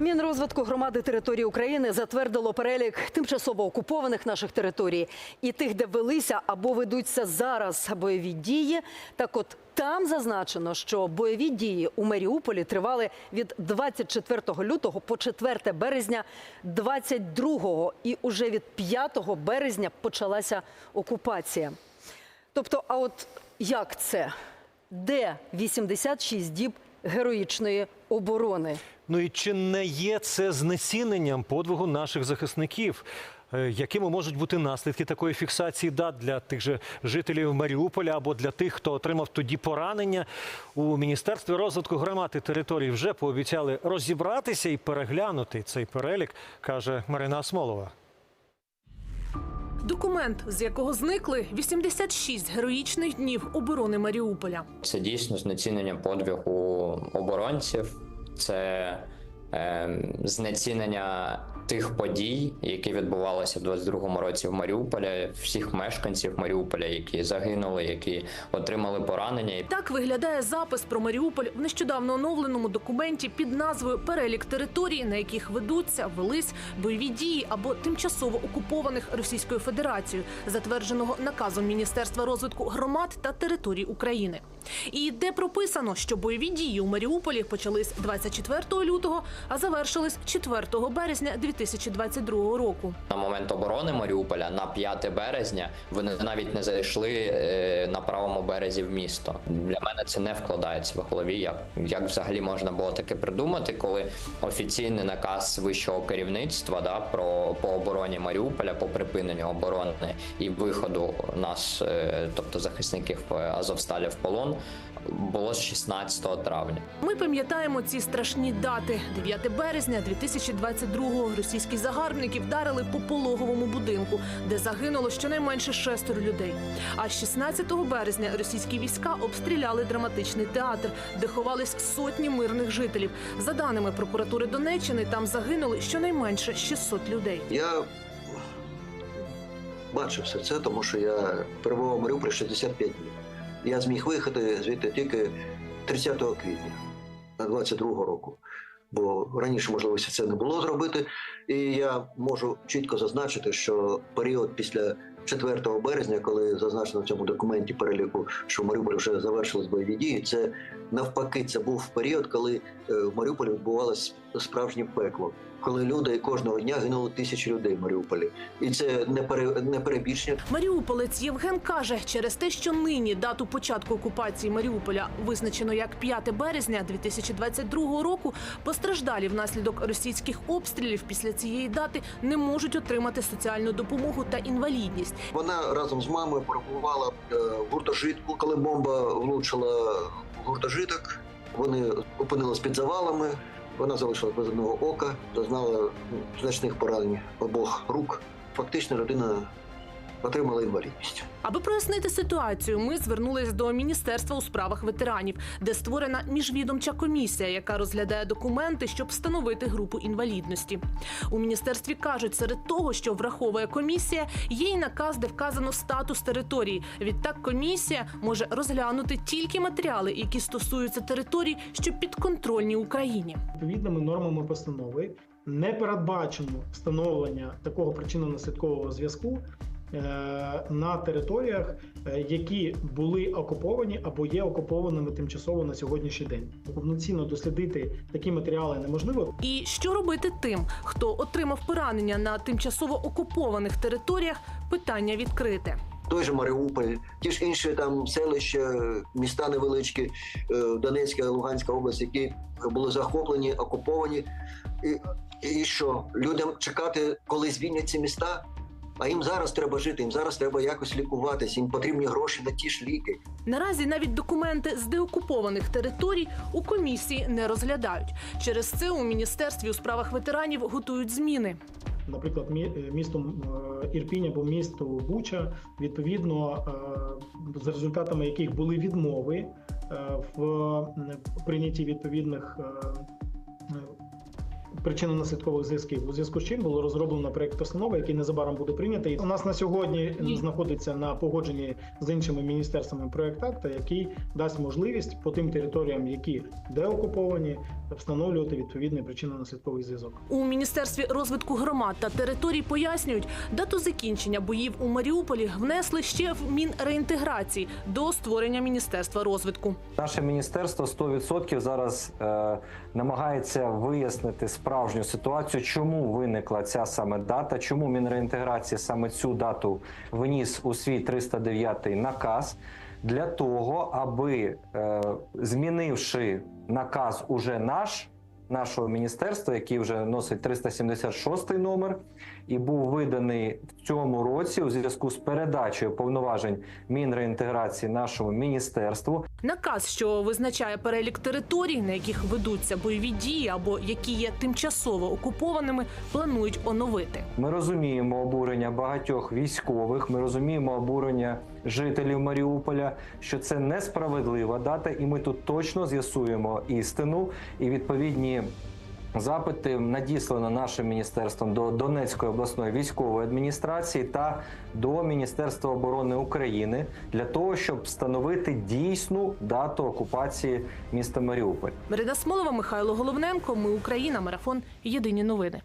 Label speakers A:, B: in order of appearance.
A: Мінрозвитку громади території України затвердило перелік тимчасово окупованих наших територій і тих, де велися або ведуться зараз бойові дії. Так от там зазначено, що бойові дії у Маріуполі тривали від 24 лютого по 4 березня 22 і уже від 5 березня почалася окупація. Тобто, а от як це? Де 86 діб героїчної оборони?
B: Ну і чи не є це знеціненням подвигу наших захисників? Е, Якими можуть бути наслідки такої фіксації дат для тих же жителів Маріуполя або для тих, хто отримав тоді поранення? У міністерстві розвитку громад і територій вже пообіцяли розібратися і переглянути цей перелік, каже Марина Асмолова.
C: Документ, з якого зникли 86 героїчних днів оборони Маріуполя.
D: Це дійсно знецінення подвигу оборонців, це е, знецінення тих подій, які відбувалися в 22-му році в Маріуполі, всіх мешканців Маріуполя, які загинули, які отримали поранення.
C: Так виглядає запис про Маріуполь в нещодавно оновленому документі під назвою Перелік територій, на яких ведуться, велись бойові дії або тимчасово окупованих Російською Федерацією, затвердженого наказом Міністерства розвитку громад та територій України. І де прописано, що бойові дії у Маріуполі почались 24 лютого, а завершились 4 березня 2022 року.
D: На момент оборони Маріуполя на 5 березня вони навіть не зайшли е, на правому березі в місто. Для мене це не вкладається в голові. Як, як взагалі можна було таке придумати, коли офіційний наказ вищого керівництва да, про по обороні Маріуполя, по припиненню оборони і виходу нас, е, тобто захисників е, Азовсталі в полон, було з 16 травня.
C: Ми пам'ятаємо ці страшні дати. 9 березня 2022-го російські загарбники вдарили по пологовому будинку, де загинуло щонайменше шестеро людей. А 16 березня російські війська обстріляли драматичний театр, де ховались сотні мирних жителів. За даними прокуратури Донеччини, там загинули щонайменше 600 людей.
E: Я бачив все це, тому що я перебував у Маріуполі 65 днів. Я зміг виїхати звідти тільки 30 квітня 22 року. Бо раніше можливості це не було зробити. І я можу чітко зазначити, що період після 4 березня, коли зазначено в цьому документі переліку, що в Маріуполі вже завершились бойові дії, це навпаки, це був період, коли е, в Маріуполі відбувалося справжнє пекло, коли люди кожного дня гинуло тисячі людей в Маріуполі, і це не пере, не перебільшення.
C: Маріуполець Євген каже, через те, що нині дату початку окупації Маріуполя визначено як 5 березня 2022 року, постраждалі внаслідок російських обстрілів після цієї дати не можуть отримати соціальну допомогу та інвалідність.
E: Вона разом з мамою перебувала е, в гуртожитку, коли бомба влучила в гуртожиток. Вони опинились під завалами. Вона залишилась без одного ока, зазнала ну, значних поранень обох рук. Фактично, людина отримала інвалідність.
C: Аби прояснити ситуацію, ми звернулись до міністерства у справах ветеранів, де створена міжвідомча комісія, яка розглядає документи, щоб встановити групу інвалідності. У міністерстві кажуть, серед того, що враховує комісія, є й наказ, де вказано статус території. Відтак комісія може розглянути тільки матеріали, які стосуються територій, що підконтрольні Україні.
F: відповідними нормами постанови не передбачено встановлення такого причинно-наслідкового зв'язку на територіях, е, які були окуповані або є окупованими тимчасово на сьогоднішній день. Повноцінно дослідити такі матеріали неможливо.
C: І що робити тим, хто отримав поранення на тимчасово окупованих територіях? Питання відкрите.
E: Той же Маріуполь, ті ж інші там селища, міста невеличкі, е, Донецька, Луганська область, які були захоплені, окуповані. І, і що людям чекати, коли звільнять ці міста? А їм зараз треба жити, їм зараз треба якось лікуватися, їм потрібні гроші на ті ж ліки.
C: Наразі навіть документи з деокупованих територій у комісії не розглядають. Через це у міністерстві у справах ветеранів готують зміни.
F: Наприклад, мі- е, місто е, Ірпінь або місто Буча, відповідно, е, за результатами яких були відмови в прийнятті відповідних е, причинно-наслідкових зв'язків. У зв'язку з чим було розроблено проект постанови, який незабаром буде прийнятий. У нас на сьогодні знаходиться на погодженні з іншими міністерствами проект акта, який дасть можливість по тим територіям, які деокуповані, встановлювати відповідний причинно-наслідковий зв'язок.
C: У міністерстві розвитку громад та територій пояснюють, дату закінчення боїв у Маріуполі внесли ще в Мінреінтеграції до створення міністерства розвитку.
G: Наше міністерство 100% зараз е, намагається вияснити справжню ситуацію, чому виникла ця саме дата, чому Мінреінтеграції саме цю дату виніс у свій 309 наказ для того, аби е, змінивши наказ уже наш. Нашого міністерства, який вже носить 376 номер, і був виданий в цьому році у зв'язку з передачею повноважень Мінреінтеграції нашому міністерству.
C: Наказ, що визначає перелік територій, на яких ведуться бойові дії або які є тимчасово окупованими, планують оновити.
G: Ми розуміємо обурення багатьох військових. Ми розуміємо обурення жителів Маріуполя, що це несправедлива дата, і ми тут точно з'ясуємо істину і відповідні. Запити надіслано нашим міністерством до Донецької обласної військової адміністрації та до Міністерства оборони України для того, щоб встановити дійсну дату окупації міста Маріуполь.
C: Марина Смолова, Михайло Головненко. Ми Україна. Марафон. Єдині новини.